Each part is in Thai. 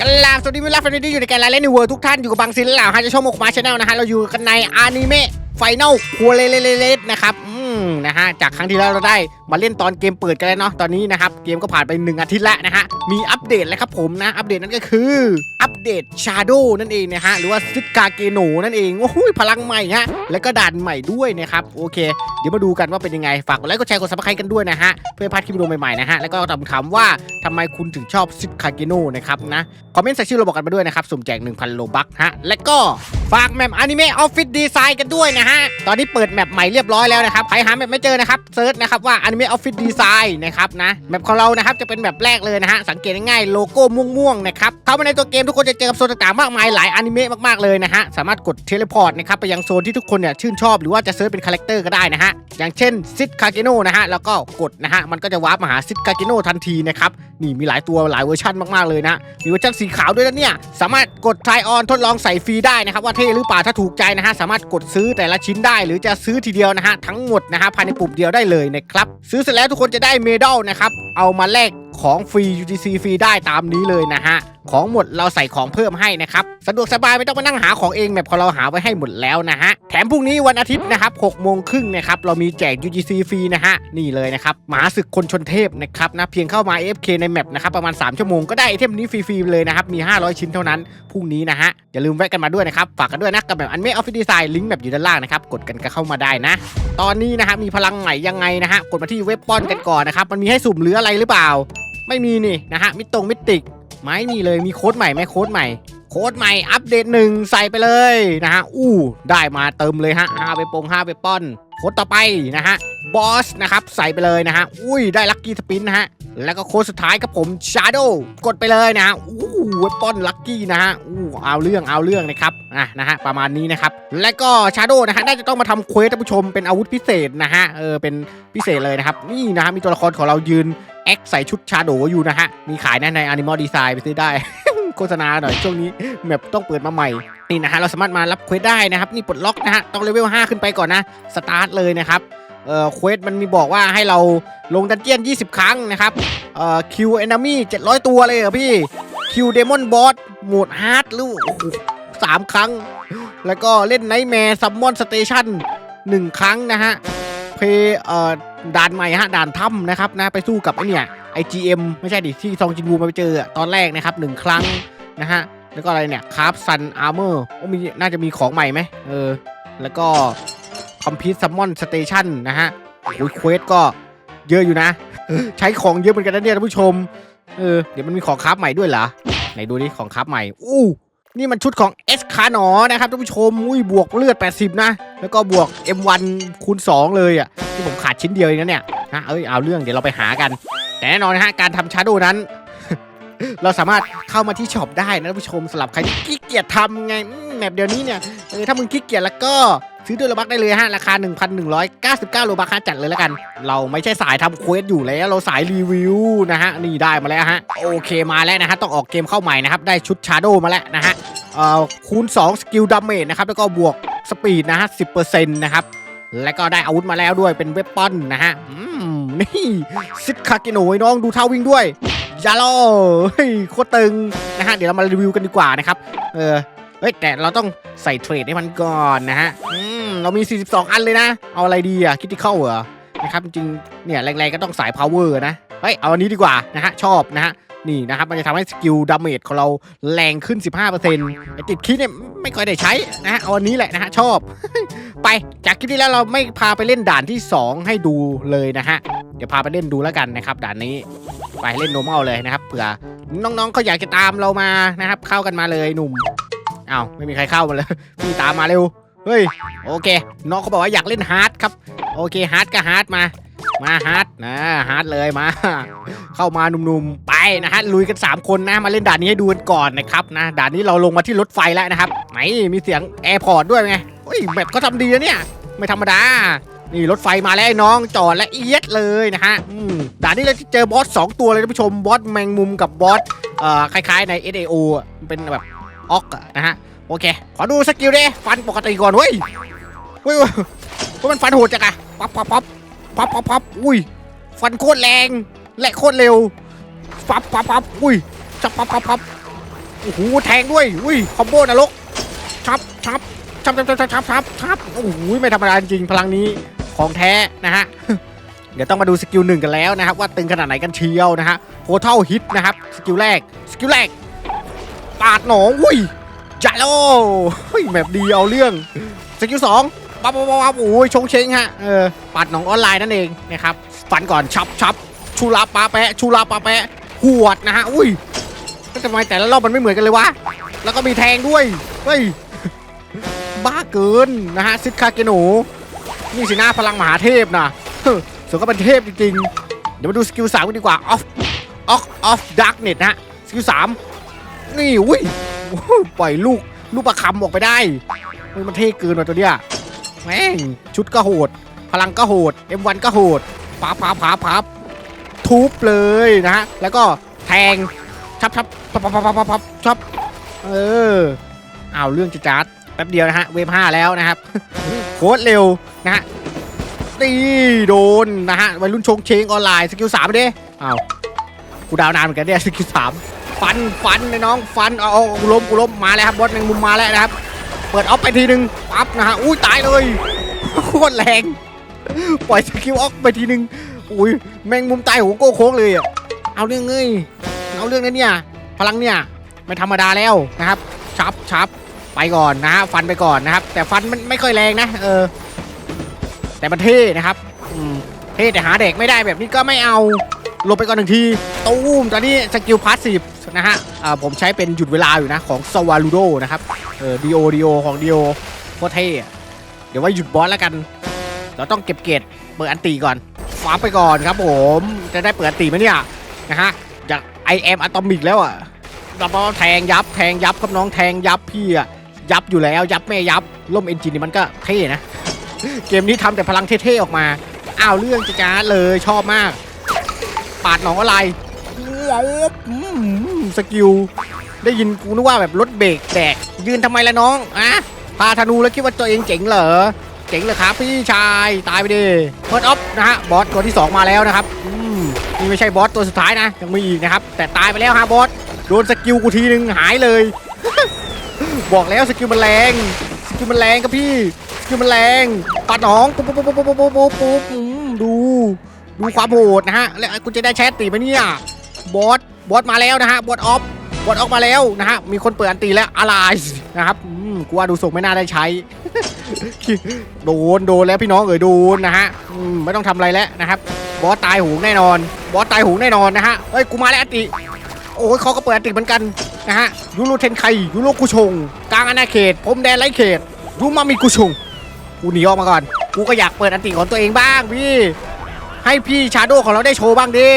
กันลาสวัสดีเวลาแฟนดี้อยู่ในการไลฟ์เล่นในเวิร์ทุกท่านอยู่กับบังซินเหล่าฮะจะช่องโมกมาชาแนลนะฮะเราอยู่กันในอนิเมะไฟนอลคัวเลเลเลนะครับอืมนะฮะจากครั้งที่แล้วเราได้มาเล่นตอนเกมเปิดกันแล้วเนาะตอนนี้นะครับเกมก็ผ่านไปหนึ่งอาทิตย์แล้วนะฮะมีอัปเดตแล้วครับผมนะอัปเดตนั่นก็คืออัปเดตชาโดนั่นเองนะฮะหรือว่าซิกาเกโนนั่นเองโอ้ยพลังใหม่ฮะแล้วก็ด่านใหม่ด้วยนะครับโอเค เดี๋ยวมาดูกันว่าเป็นยังไงฝากกดไลค์กดแชร์กดซับสไครต์กันด้วยนะฮะเพื่อพลาดคลิปวิดีโอใหม่ๆนะฮะแล้วก็ตอบคำถามว่าทำไมคุณถึงชอบซิดคาเกโนนะครับนะคอมเมนต์ใส่ชื่อเราบอกกันมาด้วยนะครับ สุ่มแจก 1,000 โลบักฮะ และก็ฝากแมปอนิเมะออฟฟิศดีไซน์กันด้วยนะฮะ ตอนนี้เปิดแมปใหม่เรียบร้อยแล้วนะครับ ใครหาแมปไม่เจอนะครับเซิร์ชนะครับว่าอนิเมะออฟฟิศดีไซน์นะครับนะแมปของเรานะครับจะเป็นแมปแรกเลยนะฮะ สังเกตง่ายๆโลโก้ม่วงๆนะครับเข้ามาในตัวเกมทุกคนจะเจอกับโซนต่างๆมากมายหลายอนิเมะมากๆเลยนะฮะสามารถกดเทเลพอร์ตนะครับไปยังโซนที่ทุกคนเนี่ยชื่นชอบหรือว่าจะเซิร์ชเป็นคาแรคเตอร์ก็ได้นะฮะอย่างเช่นซิดคาเกโนนะฮะแล้วก็กดนะฮะมันก็จะวาร์ปมาหาซิดคาเกโนทันทีนะครับนี่มีหลายตัวหลายเวอร์ชันมากๆเลยนะมีเวอร์ชันสีขาวด้วยนะเนี่ย สามารถกดทายออนทดลองใส่ฟรีได้นะครับว่าเท่หรือเปล่าถ้าถูกใจนะฮะสามารถกดซื้อแต่ละชิ้นได้ หรือจะซื้อทีเดียวนะฮะทั้งหมดนะฮะภายในปุ่มเดียวได้เลยนะครับซื้อเสร็จแล้วทุกคนจะได้เมดัลนะครับเอามาแลกของฟรี UGC ฟรีได้ตามนี้เลยนะฮะของหมดเราใส่ของเพิ่มให้นะครับ สะดวกสบายไม่ต้องมานั่งหาของเองแบบของเราหาไว้ให้หมดแล้วนะฮะ แถมพรุ่งนี้วันอาทิตย์นะครับ6โมงครึ่งนะครับ เรามีแจก UGC ฟรีนะฮะ นี่เลยนะครับมหาศึกคนชนเทพนะครับนะ เพียงเข้ามา AFK ในแมปนะครับประมาณ 3 ชั่วโมงก็ได้ไอเทมนี้ฟรีๆเลยนะครับ มี 500 ชิ้นเท่านั้น พรุ่งนี้นะฮะ อย่าลืมแวะกันมาด้วยนะครับ ฝากกันด้วยนะกับแบบอันเมออฟฟิศดีไซน์ลิงก์แบบอยู่ด้านล่างนะครับ กดกันก็เข้ามาได้นะ ตอนนี้นะฮะมีพลังใหม่ยังไงนะฮะ กดมาที่เว็บป้อนกันก่อนนะครับ มันมีให้สุ่มหรืออะไรหรือเปล่า ไม่มีนี่นะฮะมิตรงมิติก ไม่มีเลยมีโค้ดใหม่ไหมโค้ดใหม่ โค้ดใหม่อัปเดตหนึ่งใส่ไปเลยนะฮะ อู้ ได้มาเติมเลยฮะห้าไปปงห้าไปป้อน โค้ดต่อไปนะฮะ บอสนะครับ ใส่ไปเลยนะฮะ อุ้ย ได้ลัคกี้สปินนะฮะ แล้วก็โค้ดสุดท้ายครับผมชาร์โดกดไปเลยนะฮะ อู้เวป้อนลัคกี้นะฮะ อู้ เอาเรื่องเอาเรื่องนะครับ อะนะฮะ ประมาณนี้นะครับ แล้วก็ชาร์โดนะฮะน่าจะต้องมาทำเควสท่านผู้ชมเป็นอาวุธพิเศษนะฮะ เออ เป็นพิเศษเลยนะครับ นี่นะฮะ มีตัวละครของเรายืนแอคใส่ชุดชาโดอยู่นะฮะ มีขายนะใน Animal Design ไปซื้อได้ โฆษณาหน่อยช่วงนี้แมปต้องเปิดมาใหม่นี่นะฮะเราสามารถมารับเควสได้นะครับนี่ปลดล็อกนะฮะต้องเลเวล5ขึ้นไปก่อนนะสตาร์ทเลยนะครับเอ่อเควสมันมีบอกว่าให้เราลงดันเจียน 20 ครั้งนะครับเอ่อคิวเอนมี่700 ตัวเลยเหรอพี่คิวเดมอนบอสโหมดฮาร์ดลูกสามครั้ง แล้วก็เล่นไนท์แมร์ซัมมอนสเตชันหนึ่งครั้งนะฮะเพย์เอ่อด่านใหม่ฮะด่านถ้ำนะครับนะไปสู้กับไอเนี่ย IGM ไม่ใช่ดิที่ซองจินบูมาไปเจอตอนแรกนะครับหนึ่งครั้งนะฮะแล้วก็อะไรเนี่ยคาร์ฟซันอาร์เมอร์โอ้มีน่าจะมีของใหม่ไหมเออ แล้วก็คอมพิวซัมมอนสเตชันนะฮะโอ้ยเควสก็เยอะอยู่นะ ใช้ของเยอะเหมือนกันนะเนี่ยท่านผู้ชมเออเดี๋ยวมันมีของคาราฟใหม่ด้วยเหรอไหนดูดิของคาราฟใหม่อู้นี่มันชุดของเอสคาหนอนะครับท่านผู้ชมอุ้ยบวกเลือด 80 นะ แล้วก็บวก M1 คูณ 2 เลยอะที่ผมขาดชิ้นเดียวเองนะเนี่ยนะเอ้ยเอาเรื่องเดี๋ยวเราไปหากัน แต่แน่นอนนะฮะการทำชาโดนั้น เราสามารถเข้ามาที่ช็อปได้นะท่านผู้ชมสำหรับใครที่ขี้เกียจทำไงอืมแบบเดี๋ยวนี้เนี่ยเออถ้ามึงขี้เกียจแล้วก็ซื้อด้วยโลบักได้เลยฮะ ราคา 1,199โลบักฮะจัดเลยแล้วกัน เราไม่ใช่สายทำเควสอยู่แล้ว เราสายรีวิวนะฮะ นี่ได้มาแล้วฮะ โอเคมาแล้วนะฮะ ต้องออกเกมเข้าใหม่นะครับ ได้ชุดชาโดมาแล้วนะฮะ เอ่อคูณ 2 สกิลดาเมจนะครับ แล้วก็บวกสปีดนะฮะ 10%นะครับ แล้วก็ได้อาวุธมาแล้วด้วยเป็นเวปอนนะฮะอืมนี่ซิดคาเกโนไอ้น้องดูเท่าวิ่งด้วยยาโลเฮ้ยโคตรตึงนะฮะเดี๋ยวเรามารีวิวกันดีกว่านะครับเออเฮ้ยแต่เราต้องใส่เทรดให้มันก่อนนะฮะอืมเรามี 42 อันเลยนะ เอาอะไรดีอะคิดที่เข้าเหรอนะครับจริงเนี่ยแรงๆก็ต้องสาย power นะเฮ้ยเอาอันนี้ดีกว่านะฮะชอบนะฮะ นี่นะครับ มันจะทำให้สกิลดาเมจของเราแรงขึ้น 15%ไอติดคิดเนี่ยไม่ค่อยได้ใช้นะฮะเอาอันนี้แหละนะฮะชอบ ไปจากคลิปที่แล้วเราไม่พาไปเล่นด่านที่ 2 ให้ดูเลยนะฮะ เดี๋ยวพาไปเล่นดูแล้วกันนะครับ ด่านนี้ไปเล่น normal เลยนะครับเผื่อน้องๆเขาอยากจะตามเรามานะครับ เข้ากันมาเลยหนุ่มอ้าวไม่มีใครเข้ามาเลยพี่ตามมาเร็วเฮ้ยโอเค น้องเขาบอกว่าอยากเล่นฮาร์ดครับโอเคฮาร์ดก็ฮาร์ดมา มาฮาร์ดนะฮาร์ดเลยมา เข้ามาหนุ่มๆไปนะฮะลุยกัน 3 คนนะมาเล่นด่านนี้ให้ดูกันก่อนนะครับนะด่านนี้เราลงมาที่รถไฟแล้วนะครับไหนมีเสียงแอร์พอร์ตด้วยไงเฮ้ยแบบก็ทำดีนะเนี่ย ไม่ธรรมดานี่รถไฟมาแล้วน้องจอดและเอียดเลยนะฮะด่านนี้เราจะเจอบอสสองตัวเลยท่านผู้ชมบอสแมงมุมกับบอสเอ่อคล้ายๆใน SAO เป็นแบบออกอะนะฮะโอเค ขอดูสกิลดิฟันปกติก่อนเฮ้ยเฮ้ยเฮ้ยเฮ้ยมันฟันโหดจังอะปั๊บปั๊บปั๊บปั๊ บปั๊บปั๊บอุ้ย ฟันโคตรแรง และโคตรเร็ว ปั๊บปั๊บปั๊บอุ้ยจับปั๊บปั๊บปั๊บโอ้โห แทงด้วย อุ้ย คอมโบนรกชับชับชับชับชับชับชับชับชับโอ้โห ไม่ธรรมดาจริง พลังนี้ ของแท้นะฮะ เดี๋ยวต้องมาดูสกิลหนึ่งกันแล้วนะครับ ว่าตึงขนาดไหนกันเชียวนะฮะโพเท่าฮิตนะครับ สกิลแรก สกิลแรก ปาดหนอง อุ้ยจ่าโลเฮ้ยแบบดีเอาเรื่อง สกิลสอง ปั๊บปั๊บปั๊บปั๊บโอ้ยชงเชงฮะเออปาดหนองออนไลน์นั่นเองนะครับฟันก่อนชับชับชูลาปาแปะชูลาปาแปะหวดนะฮะอุ้ยทำไมแต่ละรอบมันไม่เหมือนกันเลยวะแล้วก็มีแทงด้วยเฮ้ยบ้าเกินนะฮะซิดคาเกโนนี่สินะพลังมหาเทพนะส่วนก็เป็นเทพจริงๆเดี๋ยวมาดูสกิลสามกันดีกว่า off off off darknet นะฮะสกิลสามนี่อุ้ยปล่อยลูกลูกประคำออกไปได้เฮ้ยมันเท่เกินว่ะตัวเนี้ย แม่งชุดก็โหด พลังก็โหด M1 ก็โหดปับปับปับปับทุบเลยนะฮะ แล้วก็แทงชับชับปับปับปับปับชับเออเอาเรื่องจุจัดแป๊บเดียวนะฮะ เวฟห้าแล้วนะครับ โคตรเร็วนะฮะตีโดนนะฮะวัยรุ่นชงเชงออนไลน์สกิลสามเด้เอากูดาวนานเหมือนกันเนี่ยสกิลสามฟันฟันไอ้น้องฟันเอากูล้มกูล้มมาแล้วครับบอสแมงมุมมาแล้วนะครับ เปิดออฟไปทีนึงปั๊บนะฮะอุ้ยตายเลยโคตรแรงปล่อยสกิลออฟไปทีนึงอุ้ยแมงมุมตายหัวโก้โค้งเลยอะเอาเรื่องเอ้ยเอาเรื่องนั้นเนี่ยพลังเนี่ยไม่ธรรมดาแล้วนะครับชับชับไปก่อนนะฮะฟันไปก่อนนะครับ แต่ฟันมันไม่ค่อยแรงนะ เออ แต่มันเท่นะครับอืมเท่แต่หาเด็กไม่ได้แบบนี้ก็ไม่เอาลงไปก่อนหนึ่งทีตูมตอนนี้สกิลพาสซีฟนะฮะอ่าผมใช้เป็นหยุดเวลาอยู่นะของสวาลูโดนะครับ เออดีโอดีโอของดีโอโคตรเท่เดี๋ยวไว่าหยุดบอสแล้วกัน เราต้องเก็บเกรดเปิดอันตีก่อนฟ้าไปก่อนครับผม จะได้เปิดอันตีไหมเนี่ยนะฮะจากไอแอมอะตอมิกแล้วอะเราแทงยับแทงยับครับน้องแทงยับพี่อะยับอยู่แล้วยับไม่ยับล่มเอนจินนี่มันก็เท่นะ เกมนี้ทำแต่พลังเท่ๆออกมาอ้าวเรื่องจ้าเลยชอบมาก ปาดหนองอะไรสกิลได้ยินกูนึกว่าแบบรถเบรกแตก ยืนทำไมล่ะน้องอะพาธนูแล้วคิดว่าตัวเองเจ๋งเหรอเจ๋งเหรอครับพี่ชายตายไปดิเพิร์ดออฟนะฮะบอสตัวที่ 2 มาแล้วนะครับอืมนี่ไม่ใช่บอสตัวสุดท้ายนะยังมีอีกนะครับแต่ตายไปแล้วฮะบอสโดนสกิลกูทีนึงหายเลย บอกแล้วสกิลมันแรงสกิลมันแรงครับพี่สกิลมันแรงปัดหนองปุ๊บปุ๊บปุ๊บปุ๊บปุ๊บปุ๊บปุ๊บดูดูความโหดนะฮะแล้วกูจะได้แชทตีไหมเนี่ยบอสบอสมาแล้วนะฮะบอสออฟ บอสออกมาแล้วนะฮะ มีคนเปิดอันตีแล้วอะไรนะครับอืมกูว่าดูส่งไม่น่าได้ใช้ โดนโดนแล้วพี่น้องเอ๋ยโดนนะฮะอืมไม่ต้องทำอะไรแล้วนะครับ บอสตายหูแน่นอน บอสตายหูแน่นอนนะฮะ เฮ้ยกูมาแล้วอันติโอ้ยเขาก็เปิดอันติเหมือนกันนะฮะ ยูโรเทนไคยูโรกุชง กลางอาณาเขตพรมแดนไร้เขตยูมามิกุชง กูหนีออกมาก่อน กูก็อยากเปิดอันติของตัวเองบ้างพี่ ให้พี่ชาโดของเราได้โชว์บ้างดิ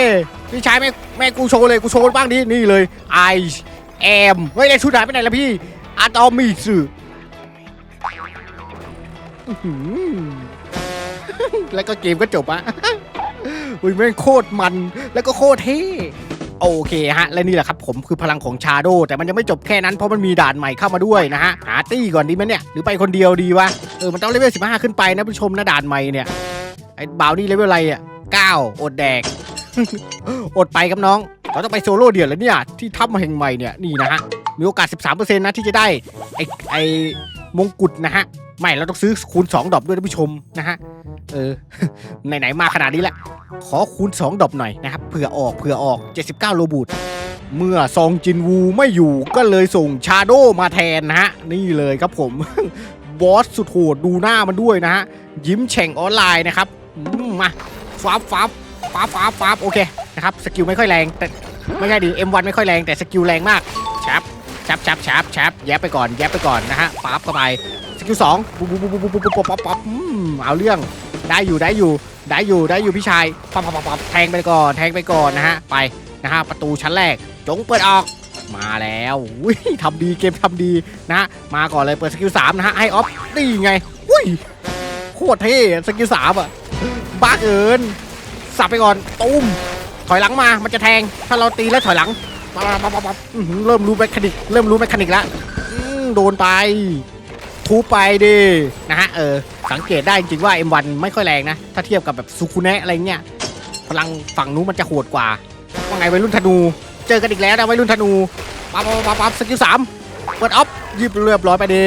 พี่ชายแม่แม่กูโชว์เลยกูโชว์บ้างดินี่เลย I am เฮ้ยเลยชุดหายไปไหนละพี่อะตอมิสึอื้อแล้วก็เกมก็จบอะอุ้ยแม่งโคตรมันแล้วก็โคตรเท่โอเคฮะ และนี่แหละครับผมคือพลังของชาโดแต่มันยังไม่จบแค่นั้นเพราะมันมีด่านใหม่เข้ามาด้วยนะฮะ หาตี้ก่อนดีไหมเนี่ย หรือไปคนเดียวดีวะ เออ มันต้องเลเวล15ขึ้นไปนะผู้ชมนะด่านใหม่เนี่ย ไอ้บ่าวนี่เลเวลอะไรอะ9อดแดก อดไปครับน้อง เราต้องไปโซโล่เดี่ยวแล้วเนี่ย ที่ถ้ำแห่งใหม่เนี่ยนี่นะฮะ มีโอกาส 13%นะที่จะได้ไอ้ไอมงกุฎนะฮะ ไม่ เราต้องซื้อคูณ 2 ดอกด้วยท่านผู้ชมนะฮะ เออ ไหน ๆ มาขนาดนี้แหละขอคูณ 2 ดอกหน่อยนะครับ เผื่อออก เผื่อออก 79 โลบูทเมื่อซองจินวูไม่อยู่ก็เลยส่งชาโดมาแทนนะฮะ นี่เลยครับผม บอสสุดโหดดูหน้ามันด้วยนะฮะ ยิ้มแฉ่งออนไลน์นะครับมาฟ้าบฟ้า ปั๊บปั๊บปับโอเคนะครับสกิลไม่ค่อยแรงแต่ไม่ใช่ดิ M1 ไม่ค่อยแรงแต่สกิลแรงมากชับชับชับชับชับแยบไปก่อนแยบไปก่อนนะฮะปั๊บเข้าไปสกิลสองปุ๊บปุ๊บปุ๊บปุ๊บป๊บปุ๊บป๊บปั๊บเอาเรื่องได้อยู่ได้อยู่ได้อยู่ได้อยู่พี่ชายปั๊บปั๊บปั๊บแทงไปก่อนแทงไปก่อนนะฮะไปนะฮะประตูชั้นแรกจงเปิดออกมาแล้วอุ้ยทำดีเกมทำดีนะ มาก่อนเลยเปิดสกิลสามนะฮะไอออฟดีไงอุ้ยโคตรเท่สกิลสามอะบ้าเอิน สับไปก่อนตุ้มถอยหลังมา มันจะแทง ถ้าเราตีแล้วถอยหลังปั๊บปั๊บปั๊บปั๊บเริ่มรู้แมคานิก เริ่มรู้แมคานิกแล้วโดนไปทุบไปดินะฮะเออสังเกตได้จริงว่า M1 ไม่ค่อยแรงนะ ถ้าเทียบกับแบบซูคุเนะอะไรเงี้ยพลังฝั่งนู้นมันจะโหดกว่าว่าไงวัยรุ่นธนู เจอกันอีกแล้วนะวัยรุ่นธนูปั๊บปั๊บปั๊บปั๊บสกิลสามเปิดออฟยิบเรียบร้อยไปดิ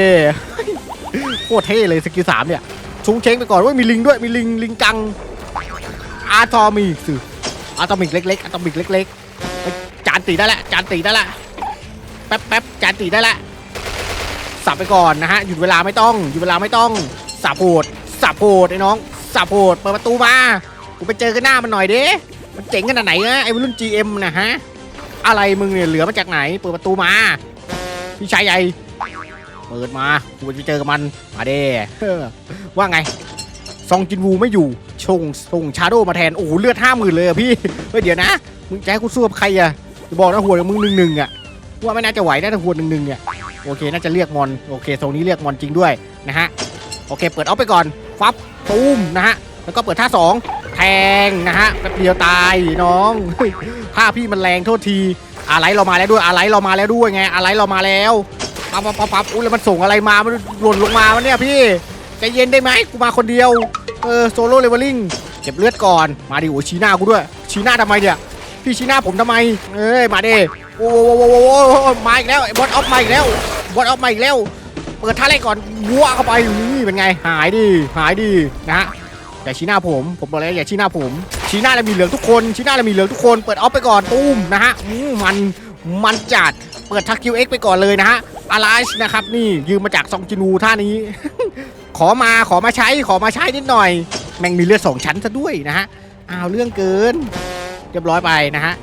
โคตรเท่เลยสกิลสามเนี่ยชุงเช้งไปก่อนว่ามีลิงด้วยมีลิงลิงกัง อาร์ทอมีสิอะตอมิกเล็กๆอะตอมิกเล็กๆจานตีได้ละจานตีได้ละแป๊บแป๊บจานตีได้ละสับไปก่อนนะฮะหยุดเวลาไม่ต้องหยุดเวลาไม่ต้องสับโหดสับโหดไอ้น้องสับโหดเปิดประตูมากูไปเจอกันหน้ามันหน่อยเดิมันเจ๋งขนาดไหนนะไอ้วัยรุ่น GM นะฮะอะไรมึงเนี่ยเหลือมาจากไหน เปิดประตูมาพี่ชายใหญ่เปิดมากูจะเจอกับมันมาเด้ว่าไงซองจินวูไม่อยู่ ชงส่งชาโดมาแทน โอ้โหเลือดห้าหมื่นเลยอะพี่เฮ้ยเดี๋ยวนะ มึงจะให้กูสู้กับใครอะจะบอกนะหัวมึงหนึ่งหนึ่งอะว่าไม่น่าจะไหวนะถ้าหัวหนึ่งหนึ่งเนี่ยโอเคน่าจะเรียกมอนโอเคทรงนี้เรียกมอนจริงด้วยนะฮะโอเค เปิดเอาไปก่อนฟับตูมนะฮะแล้วก็เปิดท่าสองแทงนะฮะแป๊บเดียวตายน้องท่าพี่มันแรงโทษทีอะไรเรามาแล้วด้วยอะไรเรามาแล้วด้วยไงอะไรเรามาแล้วปั๊บปั๊บปั๊บปั๊บอุ้ยแล้วมันส่งอะไรมามันหล่นลงมาวะเนี่ยพี่ใจเย็นได้ไหมกูมาคนเดียว เออโซโล่เลเวลลิ่งเก็บเลือดก่อน มาดิโอ้ชี้หน้ากูด้วย ชี้หน้าทำไมเนี่ย พี่ชี้หน้าผมทำไม เอ้ย มาดิโอ้โหโอ้โหมาอีกแล้วบอสออฟมาอีกแล้วบอสออฟมาอีกแล้ว เปิดท่าแรกก่อนวัวเข้าไปนี่เป็นไง หายดิหายดินะฮะอย่าชี้หน้าผม ผมบอกแล้วอย่าชี้หน้าผม ชี้หน้าแล้วมีเหลืองทุกคน ชี้หน้าแล้วมีเหลืองทุกคน เปิดออฟไปก่อนตุ้มนะฮะมัน มันจัด เปิดทักคิวเอ็กไปก่อนเลยนะฮะอาราชนะครับ นี่ยืมมาจากซองจินูท่านี้ ขอมาขอมาใช้ขอมาใช้นิดหน่อย แม่งมีเลือดสองชั้นซะด้วยนะฮะอ้าวเรื่องเกินเรียบร้อยไปนะฮะ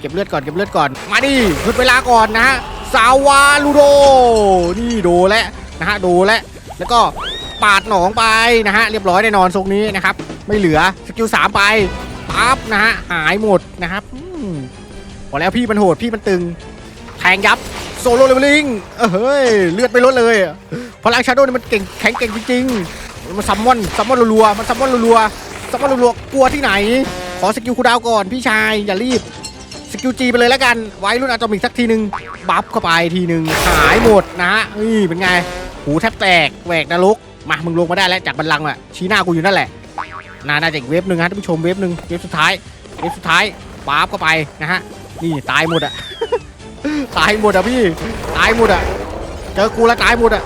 เก็บเลือดก่อนเก็บเลือดก่อนมาดิหยุดเวลาก่อนนะฮะซาวาลูโดนี่โดแล้วนะฮะโดแล้วแล้วก็ปาดหนองไปนะฮะเรียบร้อยแน่นอนทรงนี้นะครับ ไม่เหลือสกิลสามไปปั๊บนะฮะหายหมดนะครับอืมบอแล้วพี่มันโหดพี่มันตึงแทงยับโซโลเลเวลลิงเอ้ยเลือดไม่ลดเลยอะ พลังชาโดว์นี่มันเก่งแข็งเก่งจริงๆมันซัมมอนซัมมอนรัวๆมันซัมมอนรัวๆซัมมอนรัวๆกลัวที่ไหน ขอสกิลคูดาวก่อนพี่ชายอย่ารีบสกิลจีไปเลยแล้วกัน ไว้รุ่นอะตอมิกสักทีหนึ่งบัฟเข้าไปทีหนึ่งหายหมดนะฮะนี่เป็นไง หูแทบแตกแหวกนรกมา มึงลงมาได้แล้วจากบันลังก์อะชี้หน้ากูอยู่นั่นแหละ น่าจะอีกเวฟหนึ่งฮะท่านผู้ชมเวฟหนึ่งเวฟสุดท้าย เวฟสุดท้ายปั๊บเข้าไปนะฮะ นี่ตายหมดอะตายหมดอะพี่ ตายหมดอะเจอกูแล้วตายหมดอะ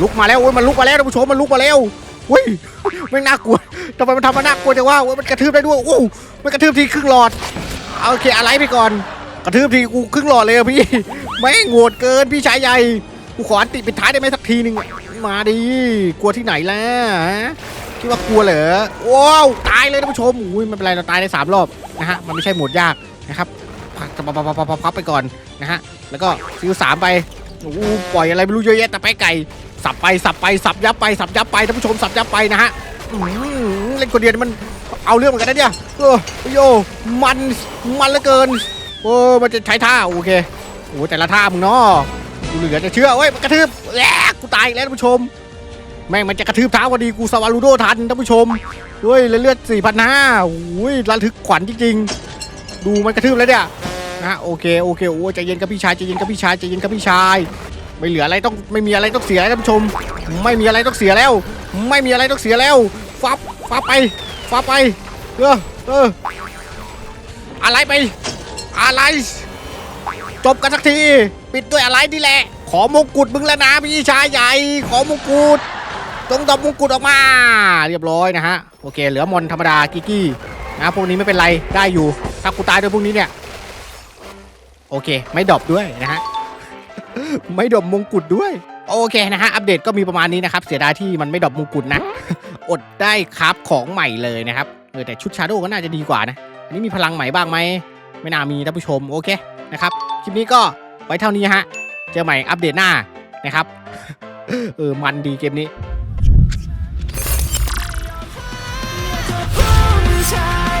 ลุกมาแล้วโอ้ยมันลุกมาแล้วท่านผู้ชมมันลุกมาแล้วเฮ้ยไม่น่ากลัวทำไมมันทำมาน่ากลัวจังว่าโอ้ยมันกระทืบได้ด้วยโอ้มันกระทืบทีครึ่งหลอดเอาโอเคอะไรไปก่อน กระทืบทีกูครึ่งหลอดเลยอะพี่ไม่งโงดเกินพี่ชายใหญ่กูขออันติปิดท้ายได้ไหมสักทีหนึ่งมาดิกลัวที่ไหนล่ะฮะคิดว่ากลัวเหรอว้าวตายเลยท่านผู้ชมอุ้ยไม่เป็นไรเราตายได้สามรอบนะฮะมันไม่ใช่หมดยากนะครับพับพับพับพับไปก่อนนะฮะแล้วก็ซิลสามไปโอ้ปล่อยอะไรไม่รู้เยอะแยะแต่ไปไก่ สับไปสับไปสับยับไปสับยับไปท่านผู้ชมสับยับไปนะฮะเล่นคนเดียวนี่มันเอาเรื่องเหมือนกันนะเนี่ยเออโยมันมันเหลือเกินโอ้มันจะใช้ท่าโอเคโอ้แต่ละท่ามึงเนาะกูเหลือจะเชื่อเว้ยมันกระทืบแหลกกูตายแล้วท่านผู้ชม แม่งมันจะกระทืบเท้าพอดีกูสวารูโดทันท่านผู้ชมเฮ้ยเลือดสี่พันห้าโอ้ยระทึกขวัญจริงๆ ดูมันกระทืบแล้วเนี่ยนะโอเคโอเคโอ้ใจเย็นกับพี่ชายใจเย็นกับพี่ชายใจเย็นกับพี่ชาย ไม่เหลืออะไรต้องไม่มีอะไรต้องเสียท่านผู้ชม ไม่มีอะไรต้องเสียแล้ว ไม่มีอะไรต้องเสียแล้วฟับฟับไปฟ้าไปเออเอออะไรไป อะไร จบกันสักที ปิดด้วยอะไรนี่แหละ ขอมงกุฎมึงแล้วนะพี่ชายใหญ่ขอมงกุฎจงดอกมงกุฎออกมา เรียบร้อยนะฮะโอเค เหลือมอนธรรมดากิกกี้นะพวกนี้ไม่เป็นไรได้อยู่ถ้ากูตายด้วยพวกนี้เนี่ยโอเค ไม่ดรอปด้วยนะฮะ ไม่ดมมงกุฎด้วย โอเคนะฮะ อัปเดตก็มีประมาณนี้นะครับ เสียดายที่มันไม่ดบมงกุฎนะ อดได้ครับของใหม่เลยนะครับ เออแต่ชุดชาโดก็น่าจะดีกว่านะ อันนี้มีพลังใหม่บ้างไหม ไม่น่ามีท่านผู้ชม โอเคนะครับ คลิปนี้ก็ไว้เท่านี้ฮะ เจอใหม่อัปเดตหน้านะครับ เออ มันดีเกมนี้ time.